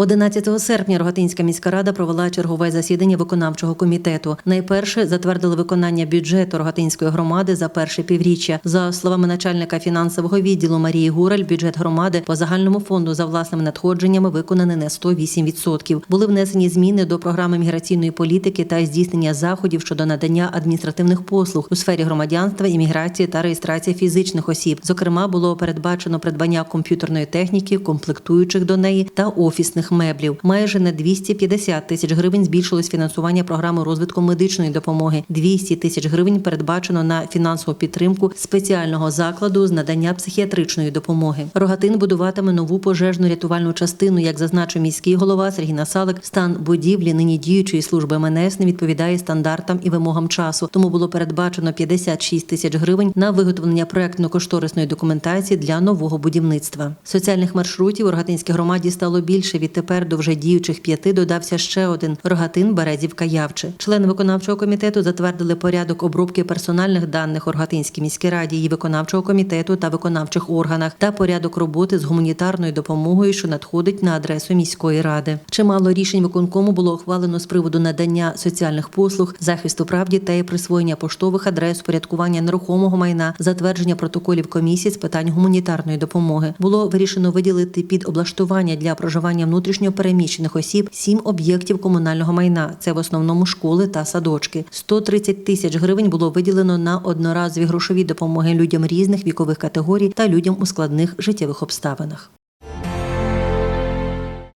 11 серпня Рогатинська міська рада провела чергове засідання виконавчого комітету. Найперше затвердили виконання бюджету Рогатинської громади за перше півріччя. За словами начальника фінансового відділу Марії Гураль, бюджет громади по загальному фонду за власними надходженнями виконаний на 108%. Були внесені зміни до програми міграційної політики та здійснення заходів щодо надання адміністративних послуг у сфері громадянства, імміграції та реєстрації фізичних осіб. Зокрема, було передбачено придбання комп'ютерної техніки, комплектуючих до неї та офісних меблів. Майже на 250 тисяч гривень збільшилось фінансування програми розвитку медичної допомоги. 200 тисяч гривень передбачено на фінансову підтримку спеціального закладу з надання психіатричної допомоги. Рогатин будуватиме нову пожежну рятувальну частину. Як зазначив міський голова Сергій Насалик, стан будівлі нині діючої служби МНС не відповідає стандартам і вимогам часу. Тому було передбачено 56 тисяч гривень на виготовлення проектно-кошторисної документації для нового будівництва. Соціальних маршрутів у Рогатинській громаді стало більше. Відтепер до вже діючих п'яти додався ще один Рогатин Березівка Явче. Члени виконавчого комітету затвердили порядок обробки персональних даних у Рогатинській міській раді, її виконавчого комітету та виконавчих органах та порядок роботи з гуманітарною допомогою, що надходить на адресу міської ради. Чимало рішень виконкому було ухвалено з приводу надання соціальних послуг, захисту прав дітей, присвоєння поштових адрес, порядкування нерухомого майна, затвердження протоколів комісії з питань гуманітарної допомоги. Було вирішено виділити під облаштування для проживання внутрішньо переміщених осіб сім об'єктів комунального майна. Це в основному школи та садочки. 130 тисяч гривень було виділено на одноразові грошові допомоги людям різних вікових категорій та людям у складних життєвих обставинах.